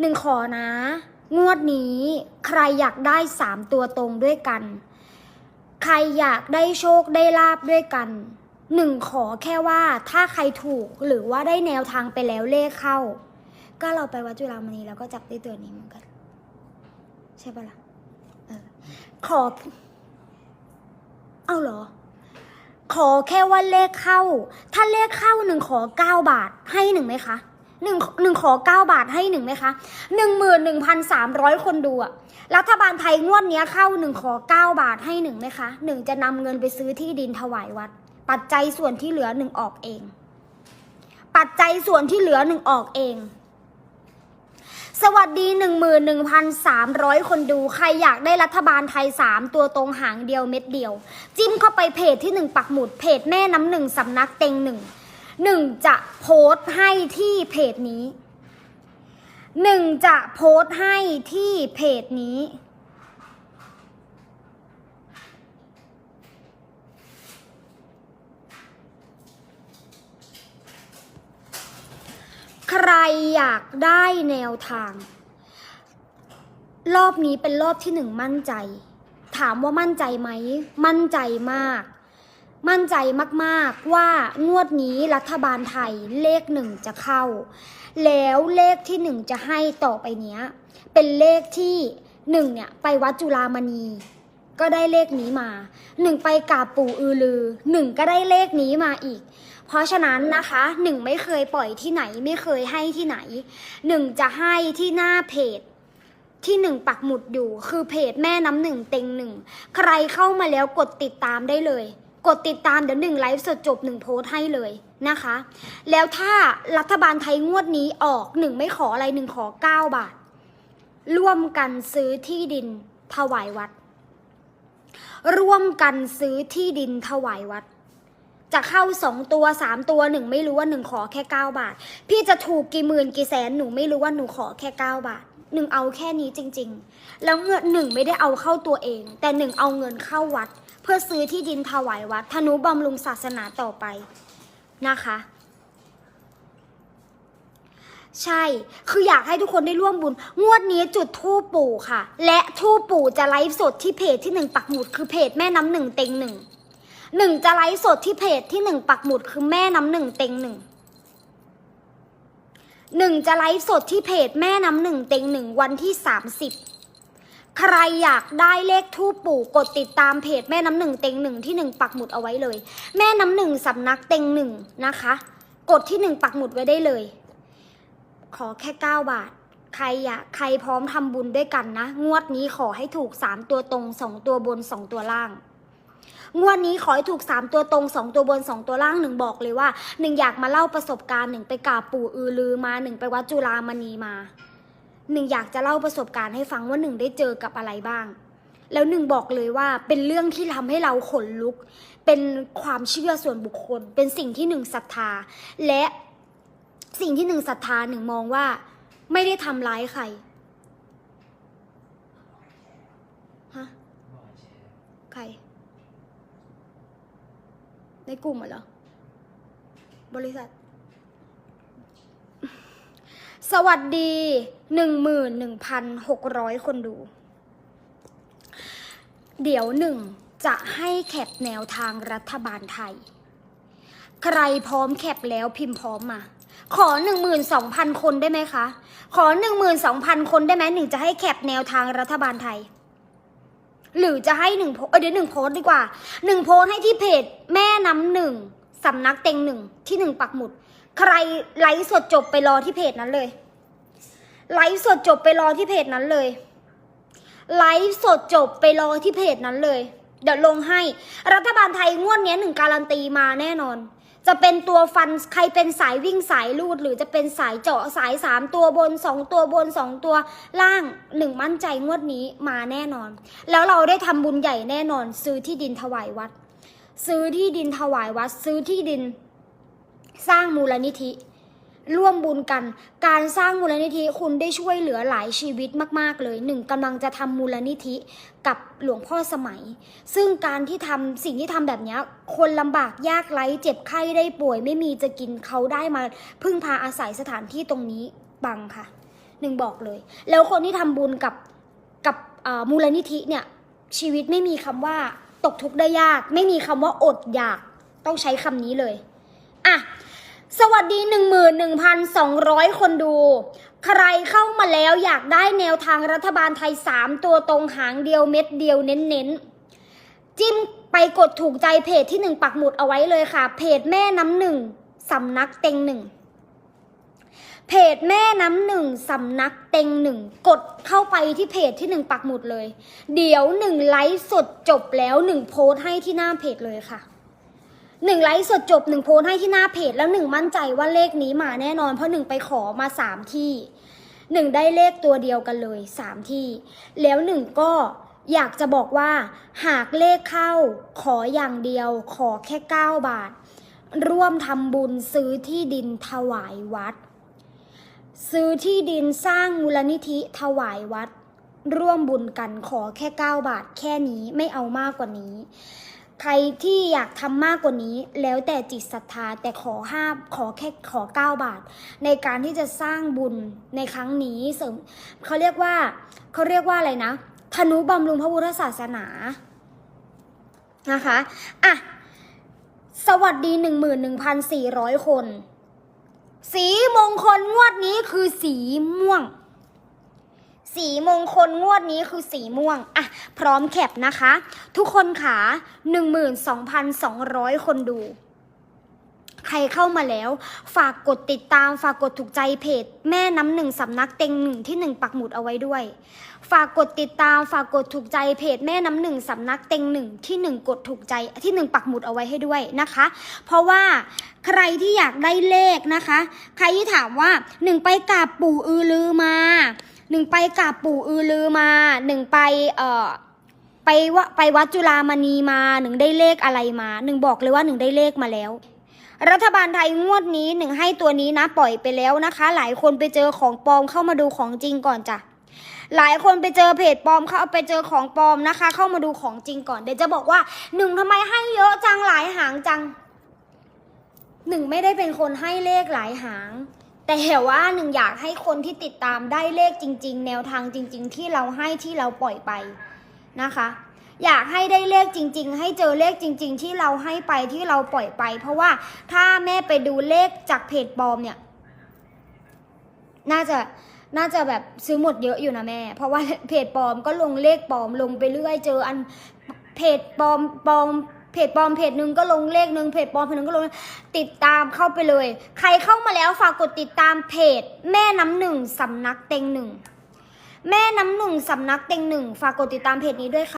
หนึ่งขอนะ งวดนี้ใครอยากได้สามตัวตรงด้วยกัน ใครอยากได้โชคได้ลาบด้วยกันหนึ่งขอแค่ว่าถ้าใครถูกหรือว่าได้แนวทางไปแล้วเลขเข้า ก็เราไปวัดจุฬามณีแล้วก็จับได้ตัวนี้เหมือนกัน ใช่ปะล่ะขอ เอาเหรอ ขอแค่ว่าเลขเข้า ถ้าเลขเข้าหนึ่งขอเก้าบาทให้หนึ่งไหมคะ หนึ่งหนึ่งขอเก้าบาทให้หนึ่งไหมคะหนึ่งหมื่นหนึ่งพันสามร้อยคนดูอะรัฐบาลไทยงวดเนี้ยเข้าหนึ่งขอเก้าบาทให้หนึ่งไหมคะหนึ่งจะนำเงินไปซื้อที่ดินถวายวัด ปัจจัยส่วนที่เหลือหนึ่งออกเอง ปัจจัยส่วนที่เหลือหนึ่งออกเอง สวัสดี11,300คนดู ใครอยากได้รัฐบาลไทย3ตัวตรงหางเดียวเม็ดเดียว จิ้มเข้าไปเพจที่1ปักหมุดเพจแม่น้ำหนึ่งสำนักเต็งหนึ่ง หนึ่งจะโพสต์ให้ที่เพจนี้หนึ่งจะโพสต์ให้ที่เพจนี้ใครอยากได้แนวทาง รอบนี้เป็นรอบที่หนึ่งมั่นใจ ถามว่ามั่นใจไหม มั่นใจมาก มั่นใจมากๆว่างวดนี้รัฐบาลไทยเลขหนึ่งจะเข้า แล้วเลขที่หนึ่งจะให้ต่อไปเนี้ย เป็นเลขที่หนึ่งเนี่ยไปวัดจุฬามณี ก็ได้เลขนี้มาหนึ่งไปกาบปู่อือลือหนึ่งก็ได้เลขนี้มาอีก เพราะฉะนั้นนะคะหนึ่งไม่เคยปล่อยที่ไหนไม่เคยให้ที่ไหนหนึ่งจะให้ที่หน้าเพจที่หนึ่งปักหมุดอยู่ คือเพจแม่น้ำหนึ่งเต็งหนึ่งใครเข้ามาแล้วกดติดตามได้เลย กดติดตามเดี๋ยวหนึ่งไลฟ์สดจบหนึ่งโพสให้เลยนะคะ แล้วถ้ารัฐบาลไทยงวดนี้ออกหนึ่งไม่ขออะไรหนึ่งขอเก้าบาท ร่วมกันซื้อที่ดินถวายวัด ร่วมกันซื้อที่ดินถวายวัด จะเข้าสองตัวสามตัวหนึ่งไม่รู้ว่าหนึ่งขอแค่เก้าบาท พี่จะถูกกี่หมื่นกี่แสนหนูไม่รู้ว่าหนูขอแค่เก้าบาทหนึ่งเอาแค่นี้จริง ๆ แล้วเงินหนึ่งไม่ได้เอาเข้าตัวเอง แต่หนึ่งเอาเงินเข้าวัด เพื่อซื้อที่ดินถวายวัดธนุบำรุงศาสนาต่อไปนะคะ ใช่ คืออยากให้ทุกคนได้ร่วมบุญ งวดนี้จุดทูปปู่ค่ะ และทูปปู่จะไลฟ์สดที่เพจที่หนึ่งปักหมุดคือเพจแม่น้ำหนึ่งเต็งหนึ่งหนึ่งจะไลฟ์สดที่เพจที่หนึ่งปักหมุดคือแม่น้ำหนึ่งเต็งหนึ่งหนึ่งจะไลฟ์สดที่เพจแม่น้ำหนึ่งเต็งหนึ่งวันที่สามสิบ ใครอยากได้เลขทูปปู่กดติดตามเพจแม่น้ำหนึ่งเต็งหนึ่งที่หนึ่งปักหมุดเอาไว้เลย แม่น้ำหนึ่งสำนักเต็งหนึ่งนะคะ กดที่หนึ่งปักหมุดไว้ได้เลย ขอแค่เก้าบาท ใครอยากใครพร้อมทำบุญด้วยกันนะ งวดนี้ขอให้ถูกสามตัวตรงสองตัวบนสองตัวล่างงวดนี้ขอให้ถูกสามตัวตรงสองตัวบนสองตัวล่างหนึ่งบอกเลยว่าหนึ่งอยากมาเล่าประสบการณ์หนึ่งไปกราบปู่อือลือมาหนึ่งไปวัดจุฬามณีมา หนึ่งอยากจะเล่าประสบการณ์ให้ฟังว่าหนึ่งได้เจอกับอะไรบ้าง แล้วหนึ่งบอกเลยว่าเป็นเรื่องที่ทำให้เราขนลุก เป็นความเชื่อส่วนบุคคล เป็นสิ่งที่หนึ่งศรัทธา และสิ่งที่หนึ่งศรัทธาหนึ่งมองว่าไม่ได้ทำร้ายใครฮะใคร ในกลุ่มเหรอบริษัท สวัสดีหนึ่งหมื่นหนึ่งพันหกร้อยคนดู เดี๋ยวหนึ่งจะให้แคปแนวทางรัฐบาลไทย ใครพร้อมแคปแล้วพิมพ์พร้อมมา ขอหนึ่งหมื่นสองพันคนได้ไหมคะ ขอหนึ่งหมื่นสองพันคนได้ไหมหนึ่งจะให้แคปแนวทางรัฐบาลไทย หรือจะให้หนึ่งโพเเดี๋ยวหนึ่งโพสดีกว่าหนึ่งโพสให้ที่เพจแม่น้ำหนึ่งสำนักเต็งหนึ่งที่หนึ่งปักหมุด ใครไลฟ์สดจบไปรอที่เพจนั้นเลย ไลฟ์สดจบไปรอที่เพจนั้นเลย ไลฟ์สดจบไปรอที่เพจนั้นเลย เดี๋ยวลงให้ รัฐบาลไทยงวดนี้หนึ่งการันตีมาแน่นอน จะเป็นตัวฟันใครเป็นสายวิ่งสายลูด หรือจะเป็นสายเจาะสายสามตัวบนสองตัวบนสองตัวล่างหนึ่งมั่นใจงวดนี้มาแน่นอน แล้วเราได้ทำบุญใหญ่แน่นอน ซื้อที่ดินถวายวัด ซื้อที่ดินถวายวัด ซื้อที่ดิน สร้างมูลนิธิ ร่วมบุญกัน การสร้างมูลนิธิคุณได้ช่วยเหลือหลายชีวิตมาก ๆ เลยหนึ่งกำลังจะทำมูลนิธิกับหลวงพ่อสมัย ซึ่งการที่ทำสิ่งที่ทำแบบนี้คนลำบากยากไร้เจ็บไข้ได้ป่วยไม่มีจะกินเขาได้มา พึ่งพาอาศัยสถานที่ตรงนี้บังค่ะหนึ่งบอกเลย แล้วคนที่ทำบุญกับกับมูลนิธิเนี่ยชีวิตไม่มีคำว่าตกทุกข์ได้ยาก ไม่มีคำว่าอดอยากต้องใช้คำนี้เลย อะ สวัสดี 11,200 คนดู ใครเข้ามาแล้วอยากได้แนวทางรัฐบาลไทย 3 ตัวตรงหางเดียวเม็ดเดียวเน้นๆ จิ้มไปกดถูกใจเพจที่หนึ่งปักหมุดเอาไว้เลยค่ะ เพจแม่น้ำหนึ่งสำนักเต็งหนึ่งเพจแม่น้ำหนึ่งสำนักเต็งหนึ่งกดเข้าไปที่เพจที่หนึ่งปักหมุดเลย เดี๋ยวหนึ่งไลฟ์สดจบแล้วหนึ่งโพสต์ให้ที่หน้าเพจเลยค่ะ หนึ่งไลฟ์สดจบหนึ่งโพสให้ที่หน้าเพจแล้วหนึ่งมั่นใจว่าเลขนี้มาแน่นอนเพราะหนึ่งไปขอมาสามที่หนึ่งได้เลขตัวเดียวกันเลยสามที่ แล้วหนึ่งก็อยากจะบอกว่า หากเลขเข้าขออย่างเดียว ขอแค่9บาท ร่วมทำบุญซื้อที่ดินถวายวัด ซื้อที่ดินสร้างมูลนิธิถวายวัด ร่วมบุญกันขอแค่9บาทแค่นี้ไม่เอามากกว่านี้ ใครที่อยากทำมากกว่านี้ แล้วแต่จิตศรัทธาแต่ขอห้าขอแค่ขอ 9 บาท ในการที่จะสร้างบุญในครั้งนี้เสริมเขาเรียกว่าเขาเรียกว่าอะไรนะธนุบำรุงพระพุทธศาสนานะคะอะสวัสดี 11,400 คน สีมงคลงวดนี้คือสีม่วง สีมงคลงวดนี้คือสีม่วงอะพร้อมแคปนะคะ ทุกคนขา12,200 คนดู ใครเข้ามาแล้ว ฝากกดติดตาม ฝากกดถูกใจเพจ แม่น้ำหนึ่งสำนักเต็งหนึ่งที่หนึ่งปักหมุดเอาไว้ด้วย ฝากกดติดตาม ฝากกดถูกใจเพจแม่น้ำหนึ่งสำนักเต็งหนึ่งที่หนึ่งกดถูกใจที่หนึ่งปักหมุดเอาไว้ให้ด้วยนะคะ เพราะว่าใครที่อยากได้เลขนะคะ ใครที่ถามว่าหนึ่งไปกราบปู่อือลือมา หนึ่งไปกราบปู่อือลือมา หนึ่งไปเอ่อไปวะไปวัดจุฬามณีมาหนึ่งได้เลขอะไรมา หนึ่งบอกเลยว่าหนึ่งได้เลขมาแล้ว รัฐบาลไทยงวดนี้หนึ่งให้ตัวนี้นะปล่อยไปแล้วนะคะ หลายคนไปเจอของปลอมเข้ามาดูของจริงก่อนจ้ะหลายคนไปเจอเพจปลอมเข้าไปเจอของปลอมนะคะ เข้ามาดูของจริงก่อนเดี๋ยวจะบอกว่าหนึ่งทำไมให้เยอะจังหลายหางจังหนึ่งไม่ได้เป็นคนให้เลขหลายหาง แต่ว่าหนึ่งอยากให้คนที่ติดตามได้เลขจริง ๆ แนวทางจริง ๆ ที่เราให้ที่เราปล่อยไปนะคะ อยากให้ได้เลขจริง ๆ ให้เจอเลขจริง ๆ ที่เราให้ไปที่เราปล่อยไป เพราะว่าถ้าแม่ไปดูเลขจากเพจปลอมเนี่ย น่าจะน่าจะแบบซื้อหมดเยอะอยู่นะแม่ เพราะว่าเพจปลอมก็ลงเลขปลอมลงไปเรื่อยเจออันเพจปลอมปลอม เพจปลอมเพจหนึ่งก็ลงเลขหนึ่งเพจปลอมเพจหนึ่งก็ลงติดตามเข้าไปเลย ใครเข้ามาแล้วฝากกดติดตามเพจ แม่น้ำหนึ่งสำนักเต็งหนึ่งแม่น้ำหนึ่งสำนักเต็งหนึ่งฝากกดติดตามเพจนี้ด้วยค่ะ